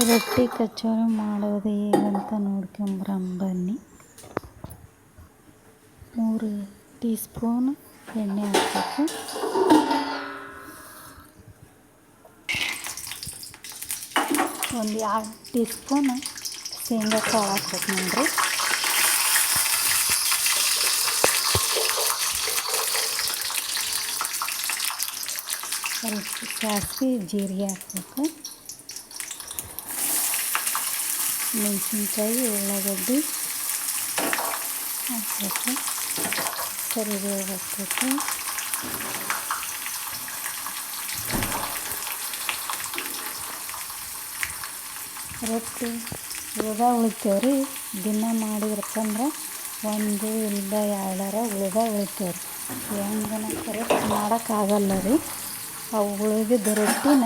ರೊಟ್ಟಿ ಕಚೋರಿ ಮಾಡೋದು ಹೇಗಂತ ನೋಡ್ಕೊಂಬರಂ ಬನ್ನಿ ಮೂರು ಟೀ ಸ್ಪೂನ್ ಎಣ್ಣೆ ಹಾಕಬೇಕು ಒಂದು ಎರಡು ಟೀ ಸ್ಪೂನ್ ಶೇಂಗಾ ಕಾಳು ಹಾಕ್ಬೇಕು ನೋಡ್ರಿ ಸ್ವಲ್ಪ ಸಾಸಿವೆ ಜೀರಿಗೆ ಹಾಕ್ಬೇಕು ಮೆಣಸಿನ್ಕಾಯಿ, ಉಳ್ಳಾಗಡ್ಡಿ. ಹಾಕ್ಬೇಕು. ಕರಿಬೇವು ಹಾಕ್ಬೇಕು. ರೊಟ್ಟಿ. ಉಳ್ದ ಉಳಿತೇವ್ರಿ. ದಿನ ಮಾಡಿದ್ರಪ್ಪ ಅಂದ್ರೆ ಒಂದು ಇಲ್ಲದ ಎರಡರ ಉಳ್ದ ಉಳಿತೇವ್ರಿ. ಹೆಂಗನ ಕರೆಕ್ಟ್ ಮಾಡೋಕ್ಕಾಗಲ್ಲ ರೀ ಆ ಉಳಿದಿದ್ದ ರೊಟ್ಟಿನ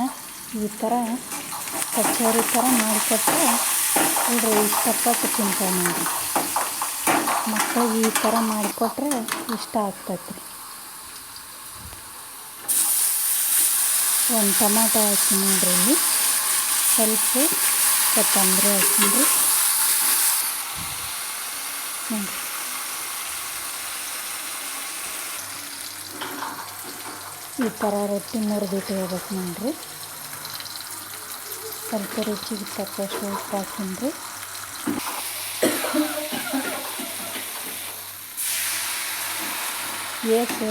ಈ ಥರ ಕಚೋರಿ ಥರ ಮಾಡಿಕೊಟ್ರೆ ಹುಡ್ರು ಇಷ್ಟಪಟ್ಟು ತಿಂತಾವೆ ನೋಡಿರಿ ಮಕ್ಕಳಿಗೆ ಈ ಥರ ಮಾಡಿಕೊಟ್ರೆ ಇಷ್ಟ ಆಗ್ತೈತೆ. ಒಂದು ಟಮಾಟೊ ಹಾಕಿ ನೋಡ್ರಿ ಇಲ್ಲಿ ಸ್ವಲ್ಪ ಕೊತ್ತಂಬರಿ ಹಾಕಿನ್ರಿ ನೋಡಿರಿ ಈ ಥರ ರೊಟ್ಟಿ ಮುರಿದಿಟ್ಟು ಹೋಗ್ಬೇಕು ನೋಡ್ರಿ. ಸ್ವಲ್ಪ ರುಚಿಗೆ ತಕ್ಕಷ್ಟು ಉಪ್ಪು ಹಾಕೊಂಡ್ರಿ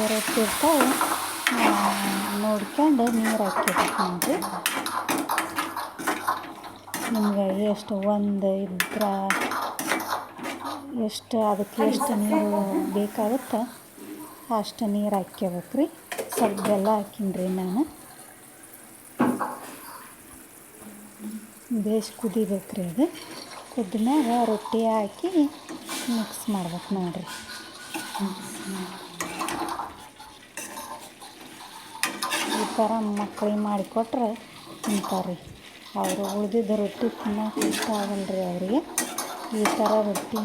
ರೊಟ್ಟಿ ಇರ್ತಾವೆ ನೋಡ್ಕೊಂಡು ನೀರು ಹಾಕಿರ್ತೀನಿ ನಿಮ್ಗೆ ಎಷ್ಟು ಒಂದು ಇದ್ರ ಎಷ್ಟು ಅದಕ್ಕೆ ಎಷ್ಟು ನೀರು ಬೇಕಾಗುತ್ತೆ ಅಷ್ಟು ನೀರು ಹಾಕ್ಯಬೇಕ್ರಿ ರೀ ಸ್ವಲ್ಪ ಬೆಲ್ಲ ಹಾಕಿನ್ರಿ ನಾನು. ಬೇಸ್ ಕುದಿಬೇಕು ರೀ ಅದು. ಕುದ್ಮ್ಯಾಗ ರೊಟ್ಟಿ ಹಾಕಿ ಮಿಕ್ಸ್ ಮಾಡ್ಬೇಕು ನೋಡಿರಿ. ಈ ಥರ ಮಕ್ಕಳಿಗೆ ಮಾಡಿಕೊಟ್ರೆ ತಿಂತಾರೆ ಅವರು ಉಳಿದಿದ್ದ ರೊಟ್ಟಿ ತಿನ್ನೋಕೆ ಇಷ್ಟ ಆಗಲ್ಲ ರೀ ಅವರಿಗೆ. ಈ ಥರ ರೊಟ್ಟಿ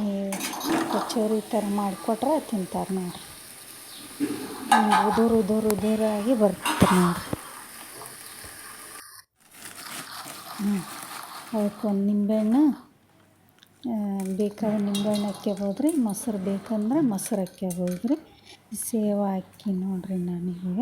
ಕಚೋರಿ ಥರ ಮಾಡಿಕೊಟ್ರೆ ತಿಂತಾರೆ ನೋಡಿರಿ. ಉದುರು ಉದುರು ಉದುರಾಗಿ ಬರ್ತದೆ ನೋಡಿರಿ. ಹ್ಞೂ ಅದಕ್ಕೊಂದು ನಿಂಬೆಹಣ್ಣು ಬೇಕಾದ್ರೆ ನಿಂಬೆಹಣ್ಣು ಹಾಕ್ಕೋಬೋದು ರೀ ಮೊಸರು ಬೇಕಂದ್ರೆ ಮೊಸರು ಹಾಕ್ಕೋಬೋದು ರೀ ಸೇವು ಹಾಕಿ ನೋಡಿರಿ ನಾನು ಈಗ.